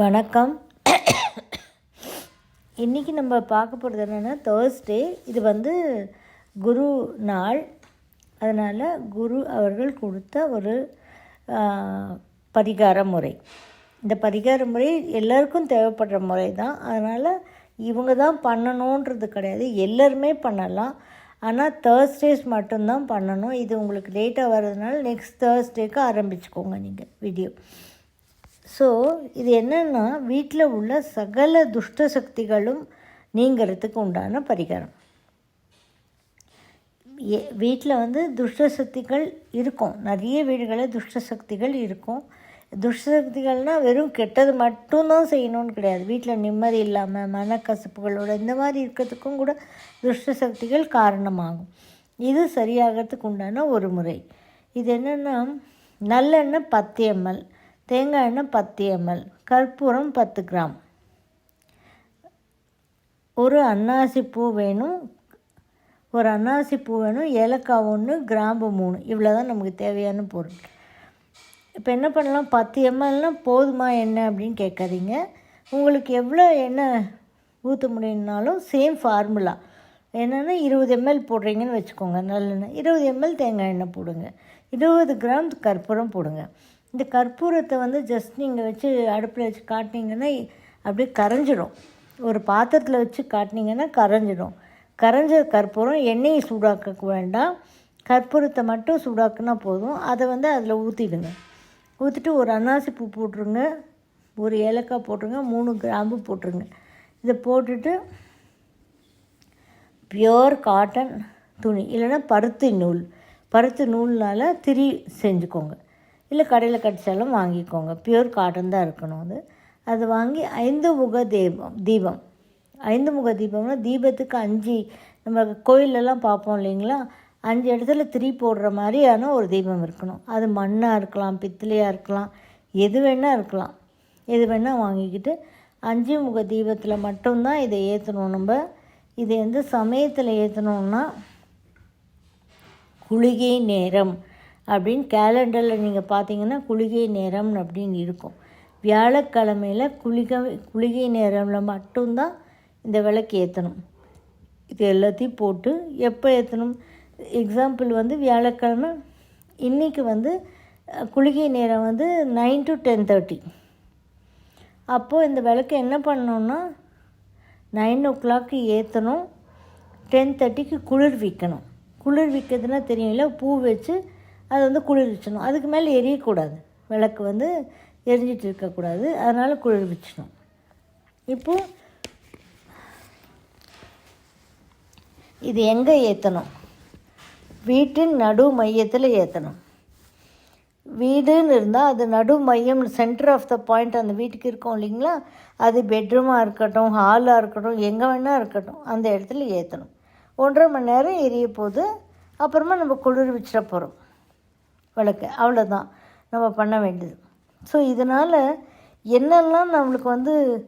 வணக்கம். இன்றைக்கி நம்ம பார்க்க போகிறது என்னென்னா தேர்ஸ்டே இது வந்து குரு நாள். அதனால் குரு அவர்கள் கொடுத்த ஒரு பரிகார முறை. இந்த பரிகார முறை எல்லாருக்கும் தேவைப்படுற முறை தான். அதனால் இவங்க தான் பண்ணணுன்றது கிடையாது. எல்லோருமே பண்ணலாம். ஆனால் தேர்ஸ்டேஸ் மட்டும்தான் பண்ணணும். இது உங்களுக்கு லேட்டாக வர்றதுனால நெக்ஸ்ட் தேர்ஸ்டேக்கு ஆரம்பிச்சுக்கோங்க நீங்கள் வீடியோ ஸோ இது என்னென்னா வீட்டில் உள்ள சகல துஷ்ட சக்திகளும் நீங்கிறதுக்கு உண்டான பரிகாரம். வீட்டில் வந்து துஷ்ட சக்திகள் இருக்கும். நிறைய வீடுகளில் துஷ்ட சக்திகள் இருக்கும். துஷ்ட சக்திகள்னால் வெறும் கெட்டது மட்டும்தான் செய்யணும்னு கிடையாது. வீட்டில் நிம்மதி இல்லாமல் மனக்கசப்புகளோட இந்த மாதிரி இருக்கிறதுக்கும் கூட துஷ்ட சக்திகள் காரணமாகும். இது சரியாகிறதுக்கு உண்டான ஒரு முறை. இது என்னென்னா நல்லெண்ணெய் பத்து எம்எல். தேங்காய் எண்ணெய் பத்து எம்எல் கற்பூரம் பத்து கிராம். ஒரு அன்னாசி பூ வேணும். ஒரு அன்னாசி பூ வேணும். ஏலக்காய் ஒன்று கிராம்பு மூணு. இவ்வளோ தான் நமக்கு தேவையான பொருள். இப்போ என்ன பண்ணலாம்? பத்து எம்எல்னால் போதுமா எண்ணெய் அப்படின்னு கேட்காதீங்க. உங்களுக்கு எவ்வளோ எண்ணெய் ஊற்ற முடியும்னாலும் சேம் ஃபார்முலா என்னென்னா இருபது எம்எல் போடுறீங்கன்னு வச்சுக்கோங்க நல்லெண்ணெய். இருபது எம்எல் தேங்காய் எண்ணெய் போடுங்க. இருபது கிராம் கற்பூரம் போடுங்க. இந்த கற்பூரத்தை வந்து ஜஸ்ட் நீங்கள் வச்சு அடுப்பில் வச்சு காட்டினீங்கன்னா அப்படியே கரைஞ்சிடும் ஒரு பாத்திரத்தில் வச்சு காட்டினீங்கன்னா கரைஞ்சிடும் கரைஞ்ச கற்பூரம் எண்ணெயை சூடாக்க வேண்டாம். கற்பூரத்தை மட்டும் சூடாக்குனா போதும். அதை வந்து அதில் ஊற்றிடுங்க ஊற்றிட்டு ஒரு அன்னாசி பூ போட்டுருங்க. ஒரு ஏலக்காய் போட்டுருங்க. மூணு கிராம்பு போட்டுருங்க. இதை போட்டுட்டு பியோர் காட்டன் துணி. இல்லைன்னா பருத்தி நூல். பருத்தி நூல்னால் திரி செஞ்சுக்கோங்க. இல்லை கடையில் கடிச்சாலும் வாங்கிக்கோங்க. பியூர் காட்டன் தான் இருக்கணும் அது. அது வாங்கி ஐந்து முக தீபம் தீபம். ஐந்து முக தீபம்னா தீபத்துக்கு அஞ்சு நம்ம கோயிலெல்லாம் பார்ப்போம் இல்லைங்களா? அஞ்சு இடத்துல திரி போடுற மாதிரியான ஒரு தீபம் இருக்கணும். அது மண்ணாக இருக்கலாம் பித்தளையாக இருக்கலாம் எது வேணால் இருக்கலாம். எது வேணால் வாங்கிக்கிட்டு அஞ்சு முக தீபத்தில் மட்டும்தான் இதை ஏற்றணும் நம்ம. இதை எந்த சமயத்தில் ஏற்றணும்னா குளிகை நேரம். அப்படின்னு கேலண்டரில் நீங்கள் பார்த்தீங்கன்னா குளிகை நேரம் அப்படின்னு இருக்கும். வியாழக்கிழமையில் குளிகை குளிகை நேரமில் மட்டும்தான் இந்த விளக்கு ஏற்றணும் இது எல்லாத்தையும் போட்டு எப்போ ஏற்றணும் எக்ஸாம்பிள் வந்து வியாழக்கிழமை இன்றைக்கி வந்து குளிகை நேரம் வந்து நைன் டு டென் தேர்ட்டி அப்போது இந்த விளக்கு என்ன பண்ணணுன்னா நைன் ஓ கிளாக்கு ஏற்றணும் டென் தேர்ட்டிக்கு குளிர் விற்கணும் குளிர் விற்கிறதுனா தெரியும்ல பூ வச்சு அது வந்து குளிர் அதுக்கு மேலே எரியக்கூடாது. விளக்கு வந்து எரிஞ்சிட்டு இருக்கக்கூடாது. அதனால் குளிர் வச்சணும் இப்போது இது எங்கே ஏற்றணும் வீட்டின் நடு மையத்தில் ஏற்றணும் வீடுன்னு இருந்தால் அது நடு மையம் சென்டர் ஆஃப் த பாயிண்ட் அந்த வீட்டுக்கு இருக்கும் இல்லைங்களா? அது பெட்ரூமாக இருக்கட்டும் ஹாலாக இருக்கட்டும் எங்கே வேணால் இருக்கட்டும் அந்த இடத்துல ஏற்றணும் ஒன்றரை மணி நேரம் எரிய போது அப்புறமா நம்ம குளிர் வச்சிட போகிறோம் விளக்கு அவ்வளோதான் நம்ம பண்ண வேண்டியது. ஸோ இதனால் என்னெல்லாம் நம்மளுக்கு வந்து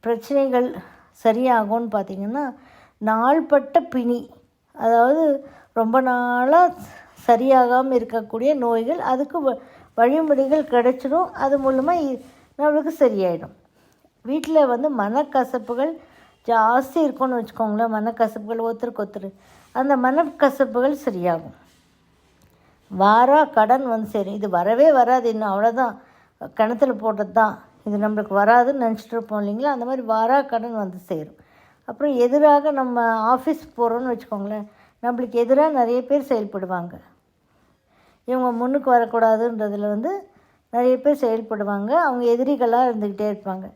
பிரச்சனைகள் சரியாகும்னு பார்த்திங்கன்னா நாள்பட்ட பிணி அதாவது ரொம்ப நாளாக சரியாகாமல் இருக்கக்கூடிய நோய்கள் அதுக்கு வ- வழிமுறைகள் கிடைச்சிடும். அது மூலமாக இ- நம்மளுக்கு சரியாயிடும். வீட்டில் வந்து மனக்கசப்புகள் ஜாஸ்தி இருக்கும்னு வச்சுக்கோங்களேன். மனக்கசப்புகள் ஒருத்தருக்கு ஒருத்தர். அந்த மனக்கசப்புகள் சரியாகும். வாரா கடன் வந்து சரி. இது வரவே வராது இன்னும் அவ்வளோதான் கிணத்துல போட்டது தான் இது நம்மளுக்கு வராதுன்னு நினச்சிட்டு இருப்போம் இல்லைங்களா? அந்த மாதிரி வாரா கடன் வந்து சேரும். அப்புறம் எதிராக நம்ம ஆஃபீஸ் போகிறோன்னு வச்சுக்கோங்களேன் நம்மளுக்கு எதிராக நிறைய பேர் செயல்படுவாங்க. இவங்க முன்னுக்கு வரக்கூடாதுன்றதுல வந்து நிறைய பேர் செயல்படுவாங்க. அவங்க எதிரிகளாக இருந்துக்கிட்டே இருப்பாங்க.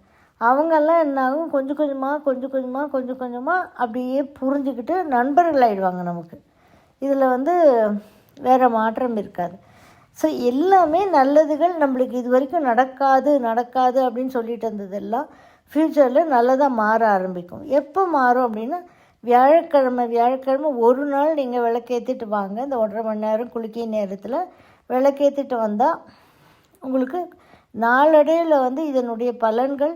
அவங்கெல்லாம் என்னாகும்? கொஞ்சம் கொஞ்சமாக கொஞ்சம் கொஞ்சமாக கொஞ்சம் கொஞ்சமாக அப்படியே புரிஞ்சுக்கிட்டு நண்பர்கள் ஆயிடுவாங்க நமக்கு. இதில் வந்து வேறு மாற்றம் இருக்காது. ஸோ எல்லாமே நல்லதுகள் நம்மளுக்கு இது வரைக்கும் நடக்காது நடக்காது அப்படின்னு சொல்லிட்டு இருந்ததெல்லாம் ஃப்யூச்சரில் நல்லதாக மாற ஆரம்பிக்கும். எப்போ மாறும் அப்படின்னா வியாழக்கிழமை வியாழக்கிழமை ஒரு நாள் நீங்கள் விளக்கேற்றிட்டு வாங்க. இந்த ஒன்றரை மணி நேரம் குளிக்கிய நேரத்தில் விளக்கேற்றிட்டு வந்தால் உங்களுக்கு நாளடைவில் வந்து இதனுடைய பலன்கள்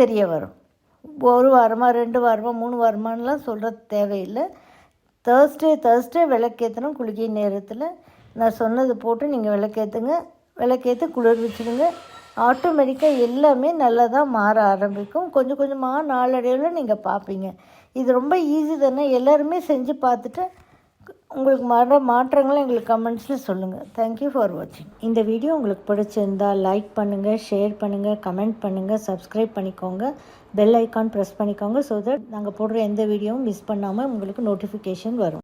தெரிய வரும். ஒரு வாரமாக ரெண்டு வாரமாக மூணு வாரமானலாம் சொல்கிறது தேவையில்லை. தேர்ஸ்டே தேர்ஸ்டே விளக்கேற்றணும் குளிக்கை நேரத்தில். நான் சொன்னது போட்டு நீங்கள் விளக்கேற்றுங்க விளக்கேற்று குளிர் வச்சுடுங்க. ஆட்டோமேட்டிக்காக எல்லாமே நல்லா தான் மாற ஆரம்பிக்கும். கொஞ்சம் கொஞ்சமாக நாளடைவில் நீங்கள் பார்ப்பீங்க இது ரொம்ப ஈஸி தானே? எல்லாருமே செஞ்சு பார்த்துட்டு உங்களுக்கு வர மாற்றங்களை எங்களுக்கு கமெண்ட்ஸில் சொல்லுங்கள் தேங்க்யூ ஃபார் வாட்சிங் இந்த வீடியோ உங்களுக்கு பிடிச்சிருந்தா லைக் பண்ணுங்கள் ஷேர் பண்ணுங்கள் கமெண்ட் பண்ணுங்கள் சப்ஸ்கிரைப் பண்ணிக்கோங்க. பெல் ஐக்கான் ப்ரெஸ் பண்ணிக்கோங்க ஸோ தட் நாங்கள் போடுற எந்த வீடியோவும் மிஸ் பண்ணாமல் உங்களுக்கு நோட்டிஃபிகேஷன் வரும்.